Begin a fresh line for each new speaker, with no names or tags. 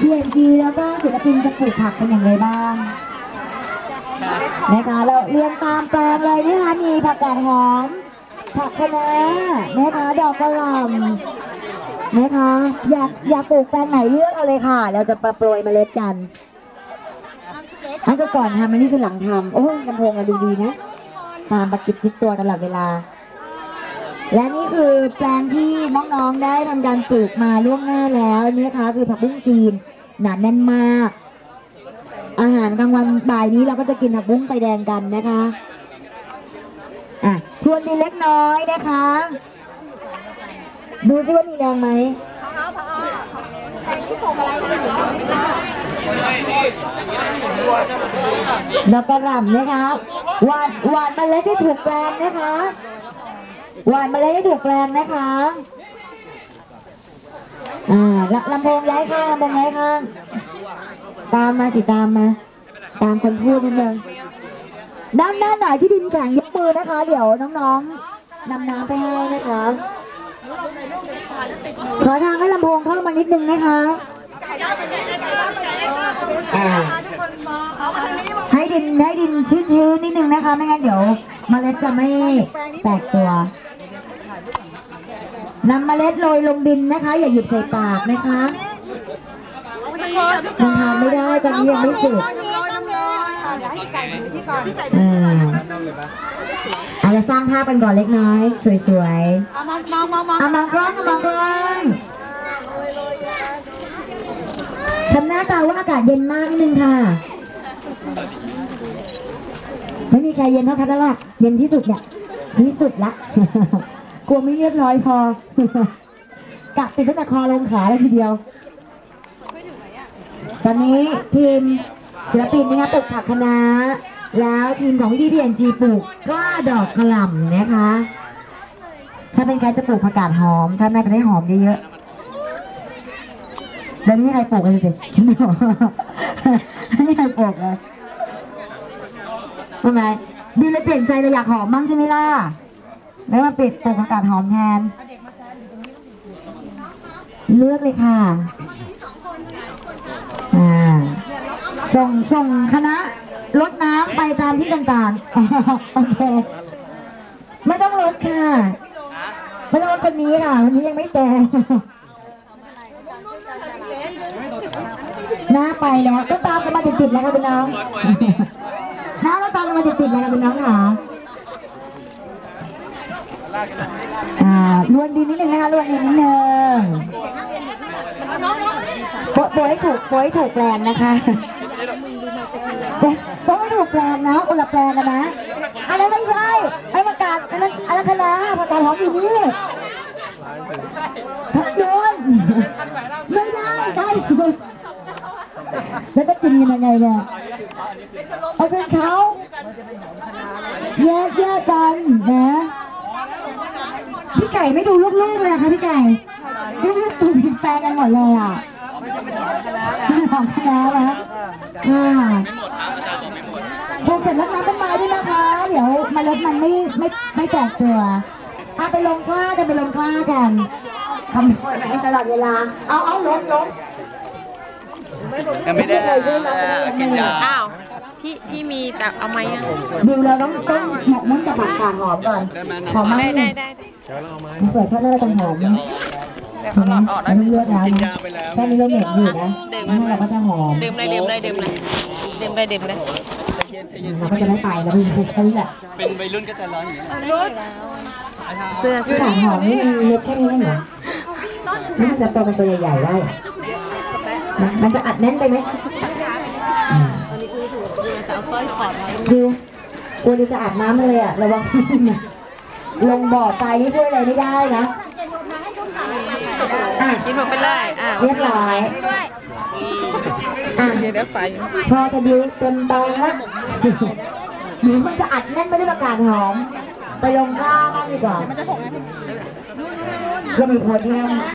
PNG แล้วก็ศิลปินจะปลูกผักเป็นอย่างไรบ้างนะคะเราเรียงตามแปลงเลยนะคะมีผักกาดหอม ผักคะน้านะคะดอกกระหล่ำนะคะอยากอยากปลูกแปลงไหนเลือกเอาเลยค่ะ เราจะประโปรยเมล็ดกันอันก็ก่อนทำอันนี้คือหลังทำโอ้ยลำโพงอะดูดีนะตามประกิบทิศตัวตลอดเวลา และนี่คือแปลงที่ น้องๆได้ทำการปลูกมาล่วงหน้าแล้วนี่นะคะคือผักบุ้งจีนหนาแน่นมาก อาหารกลางวันบ่ายนี้เราก็จะกินผักบุ้งไฟแดงกันนะคะอะทวนดีเล็กน้อยนะคะ ดูซิว่ามีแรงไหมดอกกระหล่ำนะคะหวานหวานเล็ดที่ถูกแปลงนะคะหวานเล็ดที่ถูกแปลงนะคะ อ่าลลำโพงย้ายข้างลำโพงย้ายข้าง ตามมาสิตามมา ตามคนพูดนิดนึงด้านหน้าหน่อยที่ดินแข็งยกมือนะคะ เดี๋ยวน้องๆนำน้ำไปให้นะคะขอทางให้ลำโพงเข้ามานิดนึงนะคะอ่าให้ดินให้ดินชื้นๆนิดนึงนะคะ ไม่งั้นเดี๋ยวเมล็ดจะไม่แตกตัว นำเมล็ดโรยลงดินนะคะ อย่าหยิบใส่ปากนะคะมันทานไม่ได้ตอนนี้ยังไม่สุกอืมอาจจะสร้างภาพกันก่อนเล็กน้อย สวยๆเอามามองมองมองเอามองกล้องเอามองกล้องทำหน้าตาว่าอากาศเย็นมากนิดนึงค่ะ ไม่มีใครเย็นเท่าคัทแล้วล่ะเย็นที่สุดเนี่ยที่สุดละ กลัวไม่เรียบร้อยพอกะติดตั้งแต่คอลงขาเลยทีเดียว ตอนนี้ทีมศิลปินนะคะปลูกผักคณะแล้วทีมของวิธีพีเอ็นจีปลูกกล้าดอกกระหล่ำนะคะ ถ้าเป็นใครจะปลูกผักกาดหอม ถ้าแม่จะได้หอมเยอะๆแล้วนี่ใครปลูกกันสินี่ใครปลูกเลยทำไมดีเลยเปลี่ยนใจเลยอยากหอมบ้างใช่ไหมล่ะ แล้วมาปิดปลูกผักกาดหอมแทน เลือกเลยค่ะอ่าส่งส่งคณะรดน้ำไปตามที่ต่างๆ โอเค ไม่ต้องรดค่ะ ไม่ต้องรดคนนี้ค่ะวันนี้ยังไม่แก่หน้าไปแล้วก็ตามกันมาติดๆแล้วค่ะคุณน้องน้าก็ตามกันมาติดๆแล้วค่ะคุณน้องค่ะ อ่าลวนดินนิดนึงนะคะลวนดินนิดนึงโปะโปะให้ถูกโปะให้ถูกแปลงนะคะโปะให้ถูกแปลงนะอุละแปลงกันนะอันนั้นไม่ใช่ไอ้ประกาศอันนั้นอันนั้นคณะประกาศหอมอยู่นี่โดนไม่ได้ใช่แล้วจะกินยังไงเนี่ยเอาเป็นเขาแยกแยกกันนะ ก่ไม่ดูลูกๆเลยอะค่ะพี่ไก่ลูกๆตูผิดแปลงกันหมดเลยอะของคณะนะอ่าพอเสร็จแล้วน้ำต้นไม้ด้วยนะคะ เดี๋ยวเมล็ดมันไม่ไม่ไม่แตกตัวเอาไปลงกล้ากันไปลงกล้ากันทำโทษไปตลอดเวลา เอาเอาลงลง
ยังไม่ได้กินยา
อ้าว พี่พี่มีแต่เอาไหมอะ
ดูเราต้องต้องหมกมุ่นกับผักกาดหอมก่อนหอมมาก
ได้
เล
ได้
ย
ได้
เปิดข้าวหน้าต้องหอม
เดี๋ยว
เห็
เขา
นไห
ห
ม
ลอดออก
เรา
แล้ว
ไม่เลือกแล้วนะแค่นี้เราเหม็นอยู่นะแล้วเราก็จะหอม
ดื่มเลยดื่มเลยดื่มเลยดื่มเลยดื่มเลย
เราก็จะไม่ไปเราไม่ไปแค่นี้แหละ
เป็นวัยรุ่นก็จะร้อนอย่างนี้
เสื้อ
ที่
เสื้อ
หางหอมนี่มันเล็กแค่นี้เองเหรอนี่มันจะโตเป็นตัวใหญ่ๆได้เหรอนะมันจะอัดแน่นไปไหมอืม ดิวกลัวดิวจะอาบน้ำเลยอะระวังนะลงบ่อตายนี่ช่วยอะไรไม่ได้นะอะ
กินหมดไปเลยอะ
เรียบร้อยอะ
เดี๋ยวเดี๋ยวไฟ
พอจะดิวเต็มตองละหรือมันจะอัดแน่นไม่ได้ประกาศหอม ไปลงข้าวบ้างดีกว่าก็มีโพเดียม